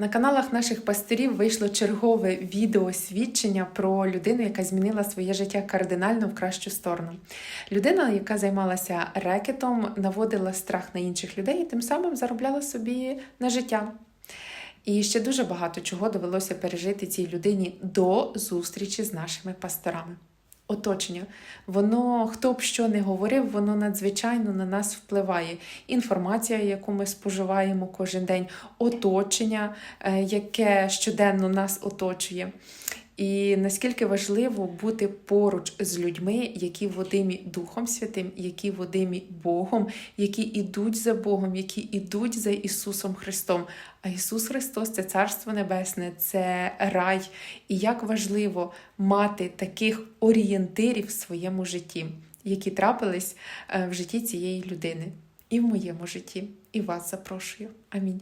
На каналах наших пастирів вийшло чергове відео свідчення про людину, яка змінила своє життя кардинально в кращу сторону. Людина, яка займалася рекетом, наводила страх на інших людей і тим самим заробляла собі на життя. І ще дуже багато чого довелося пережити цій людині до зустрічі з нашими пасторами. Оточення, воно хто б що не говорив, воно надзвичайно на нас впливає. Інформація, яку ми споживаємо кожен день, оточення, е, яке щоденно нас оточує. І наскільки важливо бути поруч з людьми, які водимі Духом Святим, які водимі Богом, які ідуть за Богом, які ідуть за Ісусом Христом. А Ісус Христос це Царство Небесне, це рай. І як важливо мати таких орієнтирів в своєму житті, які трапились е, в житті цієї людини, і в моєму житті. І вас запрошую. Амінь.